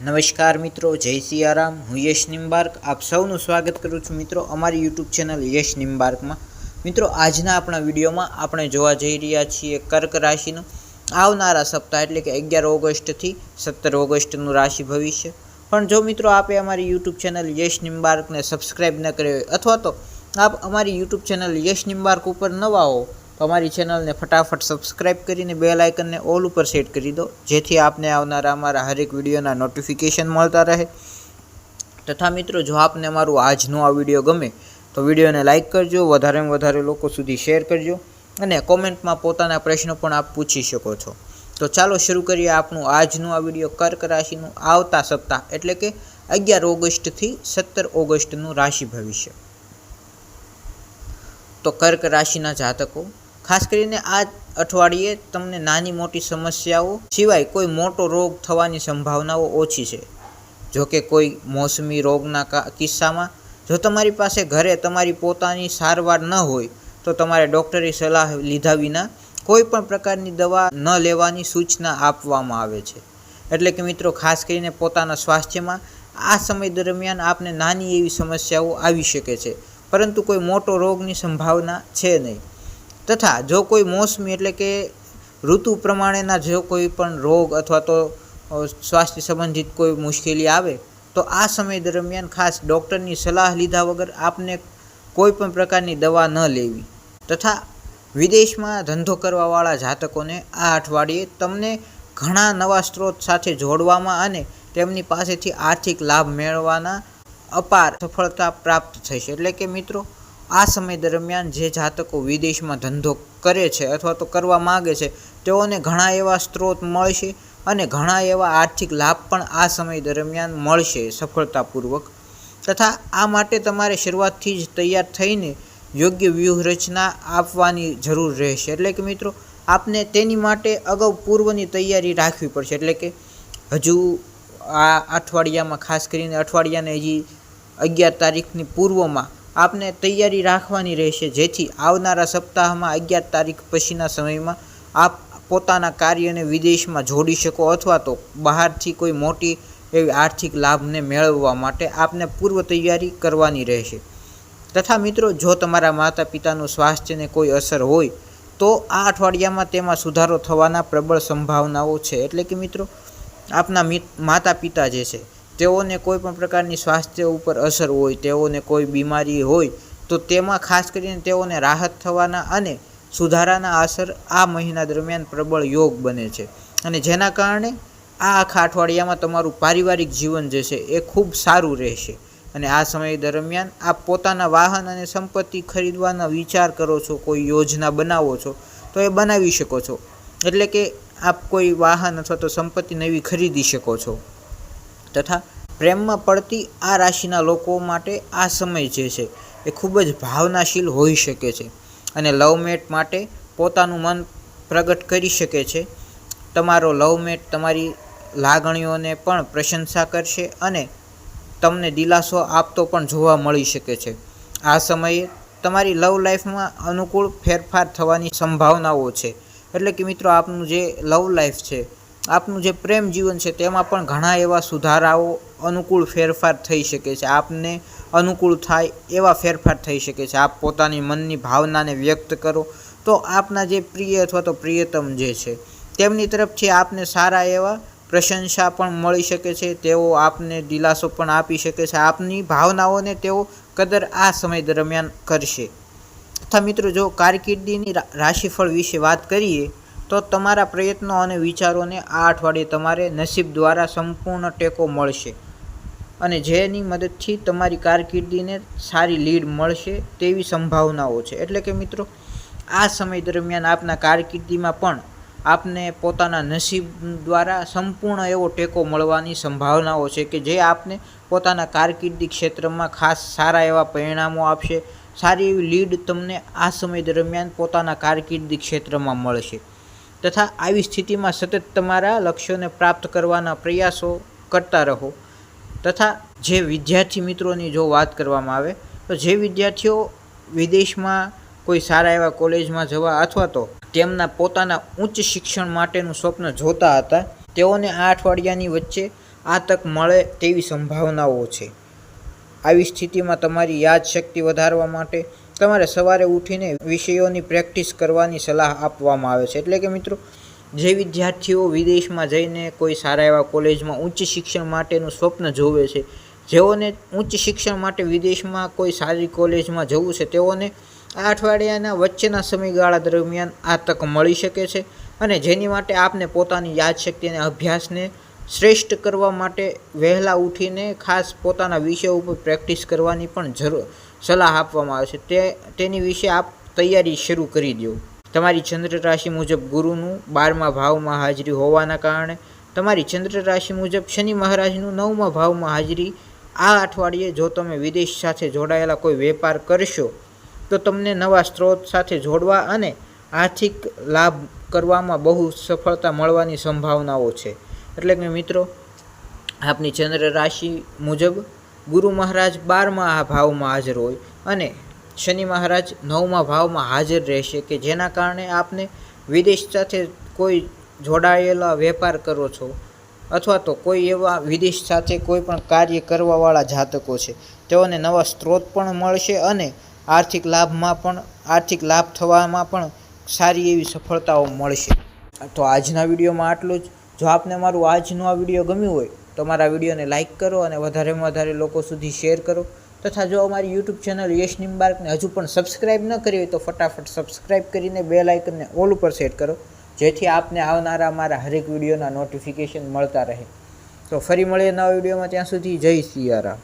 નમસ્કાર મિત્રો, જય સિયારામ. હું યશ નિમ્બાર્ક આપ સૌનું સ્વાગત કરું છું મિત્રો અમારી યુટ્યુબ ચેનલ યશ નિમ્બાર્કમાં મિત્રો, આજના આપણા વિડીયોમાં આપણે જોવા જઈ રહ્યા છીએ કર્ક રાશિનું. આવનારા સપ્તાહ એટલે કે અગિયાર ઓગસ્ટથી સત્તર ઓગસ્ટનું રાશિ ભવિષ્ય. પણ જો મિત્રો આપે અમારી યુટ્યુબ ચેનલ યશ નિમ્બાર્કને સબસ્ક્રાઈબ ન કરી હોય અથવા તો આપ અમારી યુટ્યુબ ચેનલ યશ નિમ્બાર્ક ઉપર નવા હો તો અમારી ચેનલને ફટાફટ સબસ્ક્રાઇબ કરીને બે લાઇકનને ઓલ ઉપર સેટ કરી દો, જેથી આપને આવનારા અમારા હરેક વિડીયોના નોટિફિકેશન મળતા રહે. તથા મિત્રો, જો આપને અમારું આજનો આ વીડિયો ગમે, તો વિડીયોને લાઇક કરજો, વધારેમાં વધારે લોકો સુધી શેર કરજો અને કોમેન્ટમાં પોતાના પ્રશ્નો પણ આપ પૂછી શકો છો. તો ચાલો શરૂ કરીએ આપણું આજનું આ વીડિયો કર્ક રાશિનું આવતા સપ્તાહ, એટલે કે અગિયાર ઓગસ્ટથી સત્તર ઓગસ્ટનું રાશિ ભવિષ્ય. તો કર્ક રાશિના જાતકો ખાસ કરીને આ અઠવાડિયે તમને નાની મોટી સમસ્યાઓ સિવાય કોઈ મોટો રોગ થવાની સંભાવનાઓ ઓછી છે. જો કે કોઈ મોસમી રોગના કિસ્સામાં જો તમારી પાસે ઘરે તમારી પોતાની સારવાર ન હોય, તો તમારે ડૉક્ટરની સલાહ લીધા વિના કોઈ પણ પ્રકારની દવા ન લેવાની સૂચના આપવામાં આવે છે. એટલે કે મિત્રો, ખાસ કરીને પોતાના સ્વાસ્થ્યમાં આ સમય દરમિયાન આપને નાની એવી સમસ્યાઓ આવી શકે છે, પરંતુ કોઈ મોટો રોગની સંભાવના છે નહીં. તથા જો કોઈ મોસમી એટલે કે ઋતુ પ્રમાણેના જો કોઈ પણ રોગ અથવા તો સ્વાસ્થ્ય સંબંધિત કોઈ મુશ્કેલી આવે, તો આ સમય દરમિયાન ખાસ ડૉક્ટરની સલાહ લીધા વગર આપને કોઈ પણ પ્રકારની દવા ન લેવી. તથા વિદેશમાં ધંધો કરવાવાળા જાતકોને આ અઠવાડિયે તમને ઘણા નવા સ્ત્રોત સાથે જોડવામાં અને તેમની પાસેથી આર્થિક લાભ મેળવવાના અપાર સફળતા પ્રાપ્ત થશે. એટલે કે મિત્રો આ સમય દરમિયાન જે જાતકો વિદેશમાં ધંધો કરે છે અથવા તો કરવા માગે છે, તેઓને ઘણા એવા સ્ત્રોત મળશે અને ઘણા એવા આર્થિક લાભ પણ આ સમય દરમિયાન મળશે સફળતાપૂર્વક. તથા આ માટે તમારે શરૂઆતથી જ તૈયાર થઈને યોગ્ય વ્યૂહરચના આપવાની જરૂર રહેશે. એટલે કે મિત્રો, આપને તેની માટે અગાઉ પૂર્વની તૈયારી રાખવી પડશે. એટલે કે હજુ આ અઠવાડિયામાં, ખાસ કરીને અઠવાડિયાને હજી અગિયાર તારીખની પૂર્વમાં આપને તૈયારી રાખવાની રહેશે. જેથી આવનારા સપ્તાહમાં અગિયાર તારીખ પછીના સમયમાં આપ પોતાના કાર્યને વિદેશમાં જોડી શકો અથવા તો બહારથી કોઈ મોટી એવી આર્થિક લાભને મેળવવા માટે આપને પૂર્વ તૈયારી કરવાની રહેશે. તથા મિત્રો, જો તમારા માતા પિતાનું સ્વાસ્થ્યને કોઈ અસર હોય, તો આ અઠવાડિયામાં તેમાં સુધારો થવાના પ્રબળ સંભાવનાઓ છે. એટલે કે મિત્રો, આપના મિત- પિતા જે છે તેઓને કોઈ પણ પ્રકારની સ્વાસ્થ્ય ઉપર અસર હોય, તેઓને કોઈ બીમારી હોય, તો તેમાં ખાસ કરીને તેઓને રાહત થવાના અને સુધારાના અસર આ મહિના દરમિયાન પ્રબળ યોગ બને છે. અને જેના કારણે આ આખા અઠવાડિયામાં તમારું પારિવારિક જીવન જે છે એ ખૂબ સારું રહેશે. અને આ સમય દરમિયાન આપ પોતાના વાહન અને સંપત્તિ ખરીદવાના વિચાર કરો છો, કોઈ યોજના બનાવો છો, તો એ બનાવી શકો છો. એટલે કે આપ કોઈ વાહન અથવા તો સંપત્તિ નવી ખરીદી શકો છો. તથા પ્રેમમાં પડતી આ રાશિના લોકો માટે આ સમય જે છે એ ખૂબ જ ભાવનાશીલ હોઈ શકે છે અને લવમેટ માટે પોતાનું મન પ્રગટ કરી શકે છે. તમારો લવમેટ તમારી લાગણીઓને પણ પ્રશંસા કરશે અને તમને દિલાસો આપતો પણ જોવા મળી શકે છે. આ સમયે તમારી લવ લાઈફમાં અનુકૂળ ફેરફાર થવાની સંભાવનાઓ છે. એટલે કે મિત્રો, આપનું જે લવ લાઈફ છે આપનું જે પ્રેમ જીવન છે તેમાં પણ ઘણા એવા સુધારાઓ, અનુકૂળ ફેરફાર થઈ શકે છે. આપને અનુકૂળ થાય એવા ફેરફાર થઈ શકે છે. આપ પોતાની મનની ભાવનાને વ્યક્ત કરો. તો આપના જે પ્રિય અથવા તો પ્રિયતમ જે છે, તેમની તરફથી આપને સારા એવા પ્રશંસા પણ મળી શકે છે. તેઓ આપને દિલાસો પણ આપી શકે છે. આપની ભાવનાઓને તેઓ કદર આ સમય દરમિયાન કરશે. તથા મિત્રો, જો કારકિર્દીની રાશિફળ વિશે વાત કરીએ તો તમારા પ્રયત્નો અને વિચારોને આ અઠવાડિયે તમારે નસીબ દ્વારા સંપૂર્ણ ટેકો મળશે. અને જેની મદદથી તમારી કારકિર્દીને સારી લીડ મળશે તેવી સંભાવનાઓ છે. એટલે કે મિત્રો, આ સમય દરમિયાન આપના કારકિર્દીમાં પણ આપને પોતાના નસીબ દ્વારા સંપૂર્ણ એવો ટેકો મળવાની સંભાવનાઓ છે કે જે આપને પોતાના કારકિર્દી ક્ષેત્રમાં ખાસ સારા એવા પરિણામો આપશે. સારી એવી લીડ તમને આ સમય દરમિયાન પોતાના કારકિર્દી ક્ષેત્રમાં મળશે. તથા આવી સ્થિતિમાં સતત તમારા લક્ષ્યોને પ્રાપ્ત કરવાના પ્રયાસો કરતા રહો. તથા જે વિદ્યાર્થી મિત્રોની જો વાત કરવામાં આવે, તો જે વિદ્યાર્થીઓ વિદેશમાં કોઈ સારા એવા કોલેજમાં જવા અથવા તો તેમના પોતાના ઉચ્ચ શિક્ષણ માટેનું સ્વપ્ન જોતા હતા, તેઓને આ અઠવાડિયાની વચ્ચે આ તક મળે તેવી સંભાવનાઓ છે. આવી સ્થિતિમાં તમારી યાદશક્તિ વધારવા માટે તમારે સવારે ઉઠીને વિષયોની પ્રેક્ટિસ કરવાની સલાહ આપવામાં આવે છે. એટલે કે મિત્રો, જે વિદ્યાર્થીઓ વિદેશમાં જઈને કોઈ સારા એવા કોલેજમાં ઉચ્ચ શિક્ષણ માટેનું સ્વપ્ન જોવે છે, જેઓને ઉચ્ચ શિક્ષણ માટે વિદેશમાં કોઈ સારી કોલેજમાં જવું છે, તેઓને આ અઠવાડિયાના વચ્ચેના સમયગાળા દરમિયાન આ તક મળી શકે છે અને જેની માટે આપને પોતાની યાદશક્તિ અને અભ્યાસને શ્રેષ્ઠ કરવા માટે વહેલા ઉઠીને ખાસ પોતાના વિષય ઉપર પ્રેક્ટિસ કરવાની પણ જરૂર, સલાહ આપવામાં આવે છે. તે, તેની વિશે આપ તૈયારી શરૂ કરી દો. તમારી ચંદ્ર રાશિ મુજબ ગુરુનું બારમા ભાવમાં હાજરી હોવાના કારણે તમારી ચંદ્ર રાશિ મુજબ શનિ મહારાજનું નવમા ભાવમાં હાજરી આ અઠવાડિયે જો તમે વિદેશ સાથે જોડાયેલા કોઈ વેપાર કરશો, તો તમને નવા સ્ત્રોત સાથે જોડવા અને આર્થિક લાભ કરવામાં બહુ સફળતા મળવાની સંભાવનાઓ છે. એટલે કે મિત્રો, આપની ચંદ્ર રાશિ મુજબ ગુરુ મહારાજ બારમા ભાવમાં હાજર હોય અને શનિ મહારાજ નવમા ભાવમાં હાજર રહેશે કે જેના કારણે આપને વિદેશ સાથે કોઈ જોડાયેલા વેપાર કરો છો અથવા તો કોઈ એવા વિદેશ સાથે કોઈ પણ કાર્ય કરવાવાળા જાતકો છે, તેઓને નવા સ્ત્રોત પણ મળશે અને આર્થિક લાભમાં પણ, આર્થિક લાભ થવામાં પણ સારી એવી સફળતાઓ મળશે. તો આજના વિડીયોમાં આટલું જ. જો આપને મારું આજનું આ વીડિયો ગમ્યું હોય, તો મારા વિડીયોને લાઇક કરો અને વધારેમાં વધારે લોકો સુધી શેર કરો. તથા જો અમારી યુટ્યુબ ચેનલ યશ નિમ્બાર્કને હજુ પણ સબસ્ક્રાઇબ ન કરી હોય, તો ફટાફટ સબસ્ક્રાઇબ કરીને બે લાઇકનને ઓલ ઉપર સેટ કરો. જેથી આપને આવનારા મારા હરેક વિડીયોના નોટિફિકેશન મળતા રહે. તો ફરી મળીએ નવા વિડીયોમાં, ત્યાં સુધી જય સિયારામ.